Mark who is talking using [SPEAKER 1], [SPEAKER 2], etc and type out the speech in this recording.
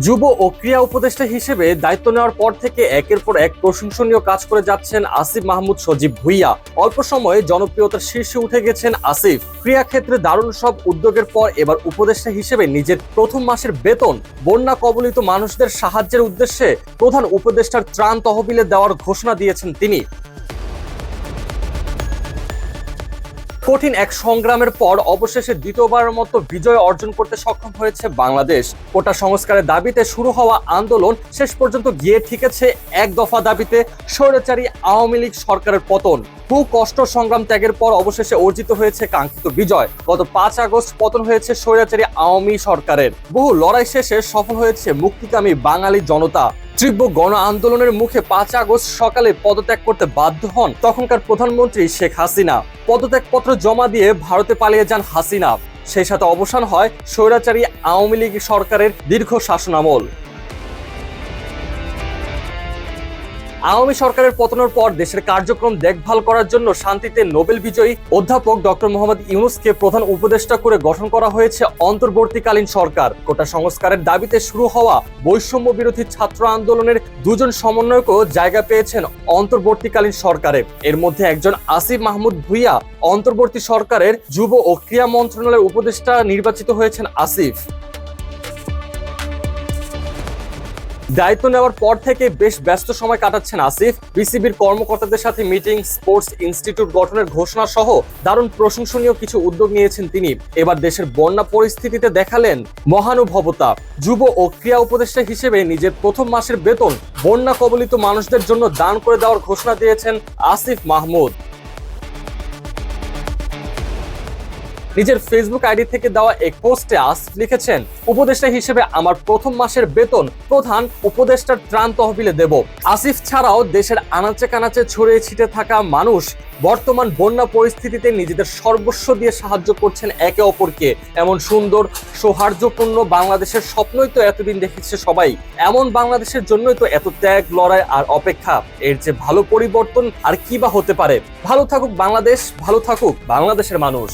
[SPEAKER 1] যুব ও ক্রীড়া উপদেষ্টা হিসেবে দায়িত্ব নেওয়ার পর থেকে একের পর এক প্রশংসনীয় কাজ করে যাচ্ছেন আসিফ মাহমুদ সজীব ভুইয়া। অল্প সময়ে জনপ্রিয়তার শীর্ষে উঠে গেছেন আসিফ। ক্রীড়া ক্ষেত্রে দারুণ সব উদ্যোগের পর এবার উপদেষ্টা হিসেবে নিজের প্রথম মাসের বেতন, বন্যা কবলিত মানুষদের সাহায্যের উদ্দেশ্যে প্রধান উপদেষ্টার ত্রাণ তহবিলে দেওয়ার ঘোষণা দিয়েছেন তিনি। কঠিন এক সংগ্রামের পর অবশেষে দ্বিতীয়বারের মতো বিজয় অর্জন করতে সক্ষম হয়েছে বাংলাদেশ। কোটা সংস্কারের দাবিতে শুরু হওয়া আন্দোলন শেষ পর্যন্ত গিয়ে ঠিকেছে এক দফা দাবিতে স্বৈরাচারী আওয়ামী লীগ সরকারের পতন। বহু কষ্ট সংগ্রাম ত্যাগের পর অবশেষে অর্জিত হয়েছে কাঙ্ক্ষিত বিজয়। গত পাঁচ আগস্ট পতন হয়েছে স্বৈরাচারী আওয়ামী সরকারের। বহু লড়াই শেষে সফল হয়েছে মুক্তিকামী বাঙালি জনতা। তীব্র গণ আন্দোলনের মুখে পাঁচ আগস্ট সকালে পদত্যাগ করতে বাধ্য হন তখনকার প্রধানমন্ত্রী শেখ হাসিনা। পদত্যাগপত্র জমা দিয়ে ভারতে পালিয়ে যান হাসিনা। সেই সাথে অবসান হয় স্বৈরাচারী আওয়ামী লীগ সরকারের দীর্ঘ শাসনামল। আওয়ামী সরকারের পতনের পর দেশের কার্যক্রম দেখভাল করার জন্য শান্তিতে নোবেল বিজয়ী অধ্যাপক ডক্টর মোহাম্মদ ইউনুসকে প্রধান উপদেষ্টা করে গঠন করা হয়েছে অন্তর্বর্তীকালীন সরকার। কোটা সংস্কারের দাবিতে শুরু হওয়া বৈষম্য বিরোধী ছাত্র আন্দোলনের দুজন সমন্বয়কও জায়গা পেয়েছেন অন্তর্বর্তীকালীন সরকারে। এর মধ্যে একজন আসিফ মাহমুদ ভুইয়া অন্তর্বর্তী সরকারের যুব ও ক্রীড়া মন্ত্রণালয়ের উপদেষ্টা নির্বাচিত হয়েছেন আসিফ। দায়িত্ব নেওয়ার পর থেকে বেশ ব্যস্ত সময় কাটাচ্ছেন আসিফ। বিসিবির কর্মকর্তাদের সাথে মিটিং, স্পোর্টস ইনস্টিটিউট গঠনের ঘোষণা সহ দারুণ প্রশংসনীয় কিছু উদ্যোগ নিয়েছেন তিনি। এবার দেশের বন্যা পরিস্থিতিতে দেখালেন মহানুভবতা। যুব ও ক্রীড়া উপদেষ্টা হিসেবে নিজের প্রথম মাসের বেতন বন্যা কবলিত মানুষদের জন্য দান করে দেওয়ার ঘোষণা দিয়েছেন আসিফ মাহমুদ। নিজের ফেসবুক আইডি থেকে দেওয়া এক পোস্টে আসিফ লিখেছেন, উপদেষ্টা হিসেবে আমার প্রথম মাসের বেতন প্রধান উপদেষ্টার ত্রাণ তহবিলে দেব। আসিফ ছাড়াও দেশের আনাচে কানাচে ছড়িয়ে ছিটে থাকা মানুষ বর্তমান বন্যা পরিস্থিতিতে নিজেদের সর্বস্ব দিয়ে সাহায্য করছেন একে অপরকে। এমন সুন্দর, সৌহার্দ্যপূর্ণ বাংলাদেশের স্বপ্নই তো এতদিন দেখেছে সবাই। এমন বাংলাদেশের জন্যই তো এত ত্যাগ, লড়াই আর অপেক্ষা। এর যে ভালো পরিবর্তন আর কি বা হতে পারে? ভালো থাকুক বাংলাদেশ, ভালো থাকুক বাংলাদেশের মানুষ।